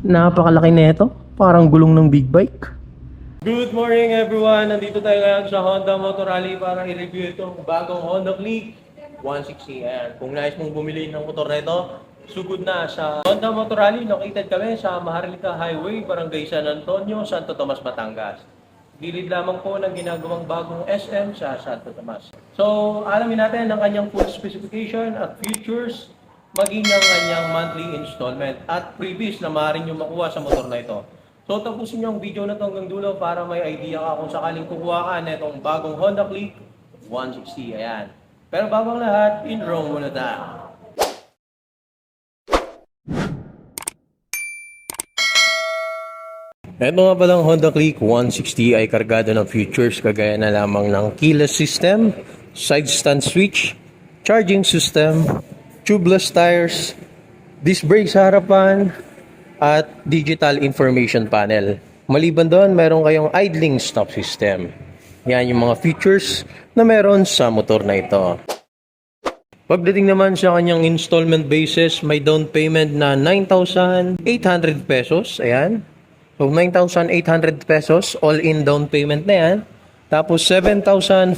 Napakalaki na ito. Parang gulong ng big bike. Good morning everyone! Nandito tayo ngayon sa Honda Motor Rally para i-review itong bagong Honda Click 160. Ayan, kung nais mong bumili ng motor na ito, sugod na sa Honda Motor Rally. Located kami sa Maharlika Highway, Barangay San Antonio, Santo Tomas, Batangas. Gilid lamang po ng ginagawang bagong SM sa Santo Tomas. So, alamin natin ang kanyang full specification at features, maging ang kanyang monthly installment at freebies na maaaring nyo makuha sa motor na ito. So tapusin niyo ang video na to hanggang dulo para may idea ka kung sakaling kukuha ka na itong bagong Honda Click 160. Ayan. Pero bago ang lahat, intro muna tayo. Ito nga palang Honda Click 160 ay kargado ng features kagaya na lamang ng keyless system, side stand switch, charging system, tubeless tires, disc brake sa harapan, at digital information panel. Maliban doon, meron kayong idling stop system. Yan yung mga features na meron sa motor na ito. Pagdating naman sa kanyang installment basis, may down payment na 9,800 pesos. Ayan. So, 9,800 pesos, all-in down payment na yan. Tapos, 7,014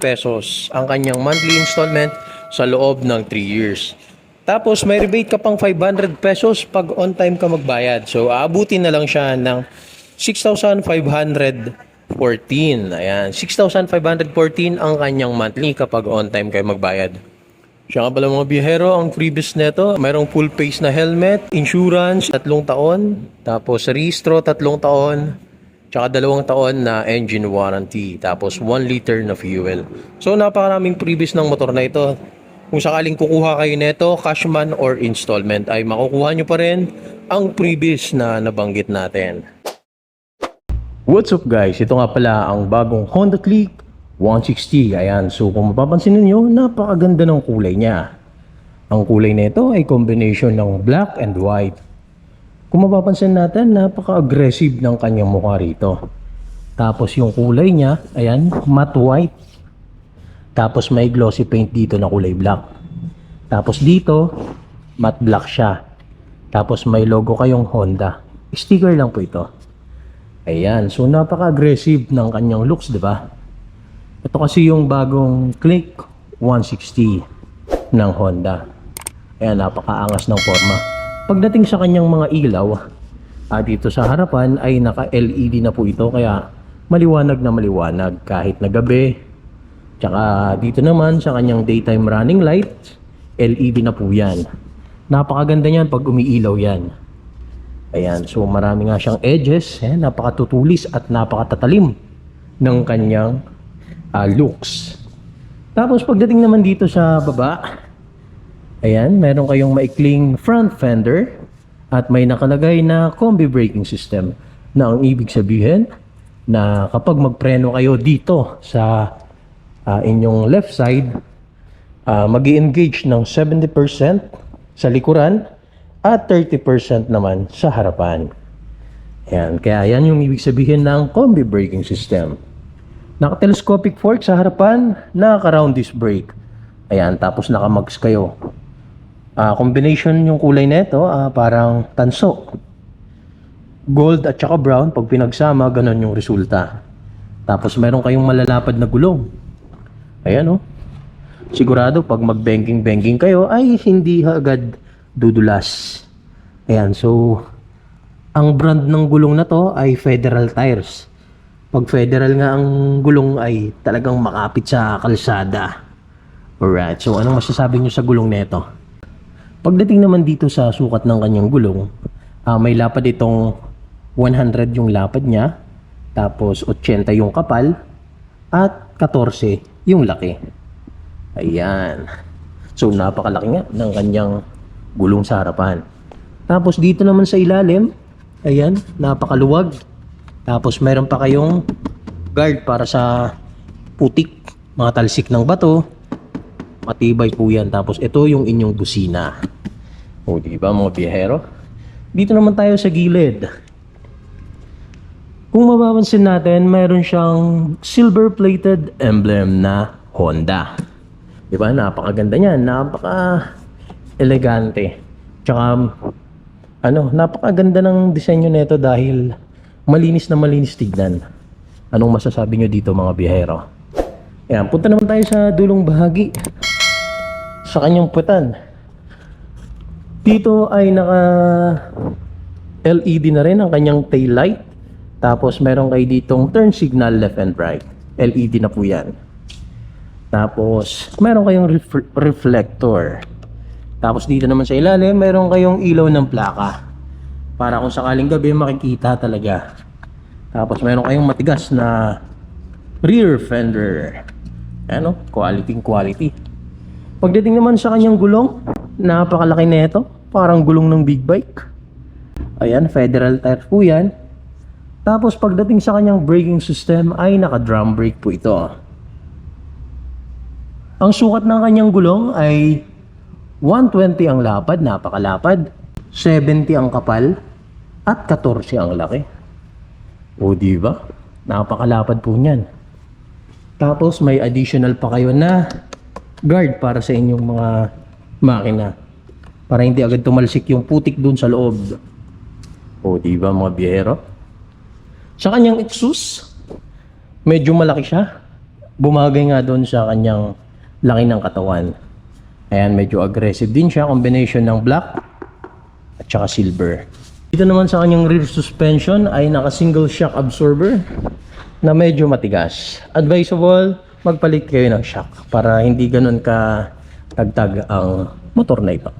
pesos ang kanyang monthly installment sa loob ng 3 years. Tapos, may rebate ka pang 500 pesos pag on time ka magbayad. So, aabutin na lang siya ng 6,514. Ayan, 6,514 ang kanyang monthly kapag on time kayo magbayad. Siya nga pala mga biyahero, ang freebies neto, mayroong full face na helmet, insurance, tatlong taon, tapos rehistro, tatlong taon, tsaka dalawang taon na engine warranty, tapos 1 liter na fuel. So napakaraming freebies ng motor na ito. Kung sakaling kukuha kayo neto, cashman or installment, ay makukuha nyo pa rin ang freebies na nabanggit natin. What's up guys? Ito nga pala ang bagong Honda Click 160. Ayan, so kung mapapansin ninyo, napakaganda ng kulay niya. Ang kulay nito ay combination ng black and white. Kung mapapansin natin, napaka-aggressive ng kanyang mukha rito. Tapos yung kulay niya, ayan, matte white. Tapos may glossy paint dito na kulay black. Tapos dito, matte black siya. Tapos may logo kayong Honda. Sticker lang po ito. Ayan, so napaka-aggressive ng kanyang looks, di ba? Ito kasi yung bagong Click 160 ng Honda. Ayan, napakaangas ng forma. Pagdating sa kanyang mga ilaw, ah, dito sa harapan ay naka-LED na po ito kaya maliwanag na maliwanag kahit na gabi. Tsaka dito naman sa kanyang daytime running light, LED na po yan. Napakaganda niyan pag umiilaw yan. Ayan, so marami nga siyang edges, eh, napakatutulis at napakatatalim ng kanyang ah, looks. Tapos pagdating naman dito sa baba, ayan, meron kayong maikling front fender at may nakalagay na combi braking system na ang ibig sabihin na kapag magpreno kayo dito sa ah, inyong left side, uh, mag engage ng 70% sa likuran at 30% naman sa harapan. Ayan, kaya yan yung ibig sabihin ng combi braking system. Naka-telescopic fork sa harapan, naka-round disc brake. Ayan, tapos naka-mags kayo. Ah, combination yung kulay nito, ah, parang tanso. Gold at saka brown, pag pinagsama, ganun yung resulta. Tapos meron kayong malalapad na gulong. Ayan oh. Sigurado pag mag-banking-banking kayo ay hindi agad dudulas. Ayan, so ang brand ng gulong na to ay Federal Tires. Pag Federal nga ang gulong ay talagang makapit sa kalsada. Alright, so anong masasabi nyo sa gulong nito? Pagdating naman dito sa sukat ng kanyang gulong, ah, may lapad itong 100 yung lapad niya, tapos 80 yung kapal, at 14 yung laki. Ayan. So napakalaki nga ng kanyang gulong sa harapan. Tapos dito naman sa ilalim, ayan, napakaluwag. Tapos meron pa kayong guard para sa putik, mga talsik ng bato. Matibay po yan. Tapos ito yung inyong busina. O di ba mga biyahero? Dito naman tayo sa gilid. Kung mapapansin natin, mayroon siyang silver-plated emblem na Honda. Di ba? Napakaganda niyan. Napaka elegante. Tsaka Ano, napakaganda ng disenyo nito dahil malinis na malinis tignan. Anong masasabi nyo dito mga biyahero? Ayan, punta naman tayo sa dulong bahagi. Sa kanyang puwetan. Dito ay naka LED na rin ang kanyang tail light. Tapos meron kayo ditong turn signal left and right. LED na po yan. Tapos meron kayong ref- reflector. Tapos dito naman sa ilalim, meron kayong ilaw ng plaka. Para kung sakaling gabi makikita talaga. Tapos meron kayong matigas na rear fender. Ano? Quality quality. Pagdating naman sa kanyang gulong, napakalaki nito. Parang gulong ng big bike. Ayan, federal tire po yan. Tapos pagdating sa kanyang braking system ay naka-drum brake po ito. Ang sukat ng kanyang gulong ay 120 ang lapad, napakalapad. 70 ang kapal at 14 ang laki. O di ba? Napakalapad po niyan. Tapos may additional pa kayo na guard para sa inyong mga makina. Para hindi agad tumalsik yung putik dun sa loob. O di ba mga biyero? Sa kanyang exhaust, medyo malaki siya. Bumagay nga doon sa kanyang laki ng katawan. Ayan, medyo aggressive din siya. Combination ng black at saka silver. Dito naman sa kanyang rear suspension ay naka single shock absorber na medyo matigas. Advisable, magpalit kayo ng shock para hindi ganun ka tagtag ang motor na ito.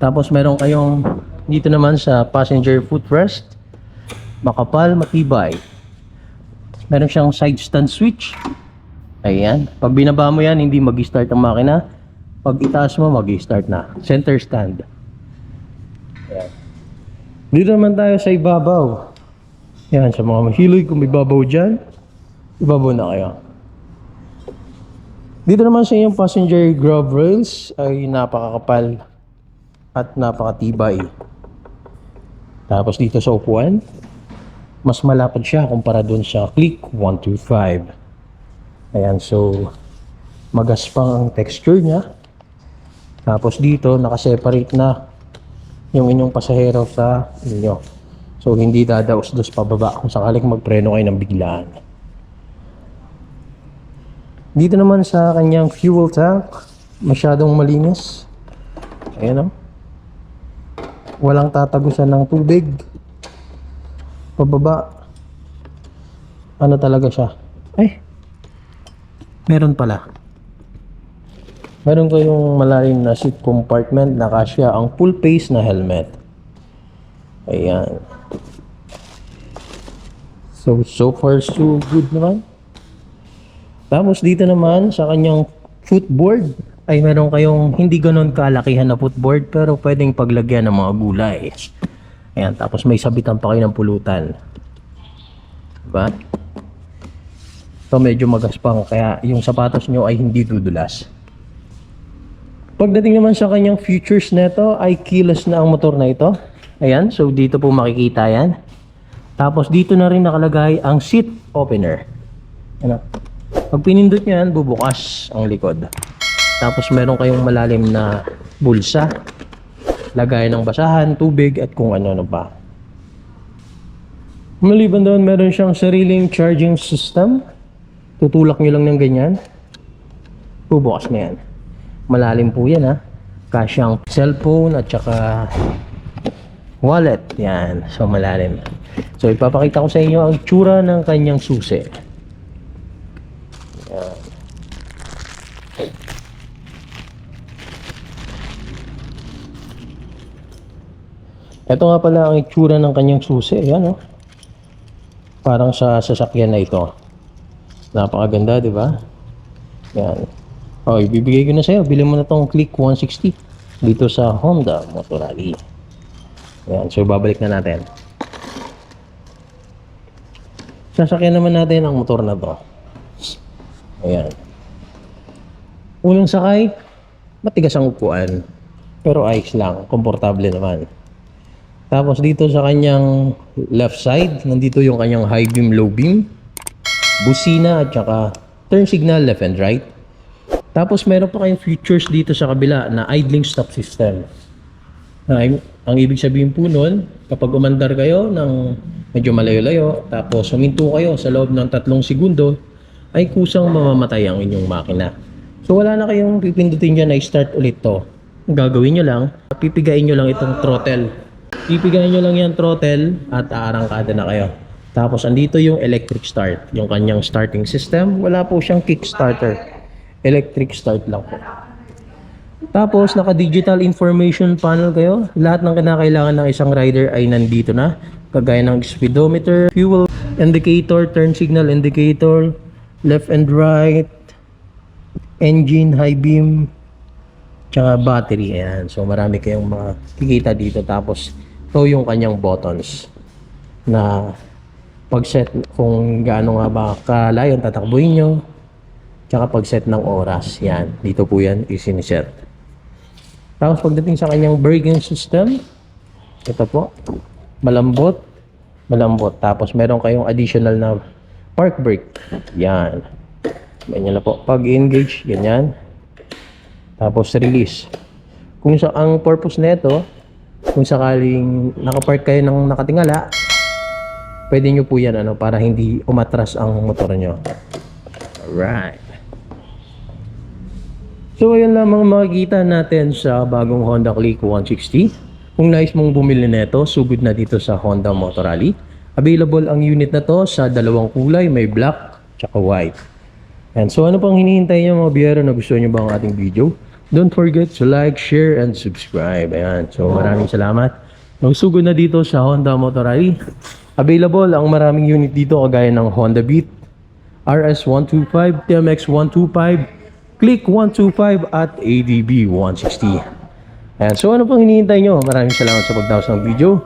Tapos meron kayong dito naman sa passenger footrest, makapal, matibay. Meron siyang side stand switch. Ayan. Pag binaba mo yan, hindi mag-start ang makina. Pag itaas mo, mag-start na. Center stand. Ayan. Dito naman tayo sa ibabaw. Yan, sa mga mahilig, kung may babaw dyan, ibabaw na kayo. Dito naman sa inyong passenger grab rails ay napakakapal at napakatibay. Tapos dito sa upuan, mas malapad siya kumpara dun sa Click 125. Ayan, so magaspang ang texture niya. Tapos dito, nakaseparate na yung inyong pasahero sa inyo. So, hindi dadaos-dos pababa kung sakaling magpreno kayo ng biglaan. Dito naman sa kanyang fuel tank, masyadong malinis. Ayan o. Walang tatagusan ng tubig. Pababa. Ano talaga siya? Ay, meron pala. Meron kayong malalim na seat compartment na kasya ang full face na helmet. Ayan. So, so far so good naman. Tapos dito naman sa kanyang footboard ay meron kayong hindi ganon kalakihan na footboard pero pwedeng paglagyan ng mga gulay. Ayan, tapos may sabitan pa kayo ng pulutan. Diba? Ito medyo magaspang kaya yung sapatos nyo ay hindi dudulas. Pagdating naman sa kanyang features nito ay keyless na ang motor na ito. Ayan, so dito po makikita yan. Tapos dito na rin nakalagay ang seat opener. Ano? Pag pinindot nyo yan, bubukas ang likod. Tapos meron kayong malalim na bulsa. Lagay ng basahan, tubig at kung ano-ano pa. Maliban doon, meron siyang sariling charging system. Tutulak nyo lang ng ganyan. Bubukas na yan. Malalim po yan ha. Kasyang cellphone at saka wallet. Yan. So malalim. So ipapakita ko sa inyo ang tsura ng kanyang susi. Yan. Ito nga pala ang itsura ng kanyang susi. Yan oh. Parang sa sasakyan na ito. Napakaganda, di ba? Yan. Oh, ibibigay ko na sa'yo. Bili mo na tong Click 160 dito sa Honda Motor Rally. Yan. So, babalik na natin. Sasakyan naman natin ang motor na to. Ayan. Unang sakay, matigas ang upuan. Pero ayos lang. Komportable naman. Tapos dito sa kanyang left side, nandito yung kanyang high beam, low beam, busina at saka turn signal left and right. Tapos meron pa kayong features dito sa kabila na idling stop system. Ay, ang ibig sabihin po nun, kapag umandar kayo ng medyo malayo-layo, tapos huminto kayo sa loob ng tatlong segundo, ay kusang mamamatay ang inyong makina. So wala na kayong pipindutin dyan na start ulit to. Ang gagawin nyo lang, pipigain nyo lang itong throttle. Pipigain nyo lang yan throttle at aarangkada na kayo. Tapos andito yung electric start, yung kanyang starting system. Wala po siyang kickstarter. Electric start lang po. Tapos, naka-digital information panel kayo. Lahat ng kinakailangan ng isang rider ay nandito na. Kagaya ng speedometer, fuel indicator, turn signal indicator, left and right, engine, high beam, tsaka battery. Ayan. So, marami kayong makikita dito. Tapos, ito yung kanyang buttons na pag-set kung gaano nga ba kalayo ang tatakbuhin nyo. Tsaka pag-set ng oras. Yan. Dito po yan isiniset. Tapos pagdating sa kanyang braking system, ito po, malambot, malambot. Tapos meron kayong additional na park brake. Yan. Ganyan na po. Pag engage, ganyan. Tapos release. Kung sa ang purpose nito, kung sakaling nakapark kayo ng nakatingala, pwede nyo po yan ano, para hindi umatras ang motor nyo. Alright. So ayun lamang makikita natin sa bagong Honda Click 160. Kung nais mong bumili nito, sugod na dito sa Honda Motor Rally. Available ang unit na to sa dalawang kulay, may black tsaka white. And so ano pang hinihintay niyo mga biyero na gusto niyo ba ang ating video? Don't forget to like, share, and subscribe. Ayan. So maraming salamat. Magsugod na dito sa Honda Motor Rally. Available ang maraming unit dito kagaya ng Honda Beat, RS125, TMX125, Click 125 at ADB 160. Ayan, so ano pang hinihintay nyo? Maraming salamat sa pagdaos ng video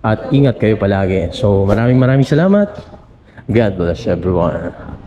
at ingat kayo palagi. So maraming maraming salamat. God bless everyone.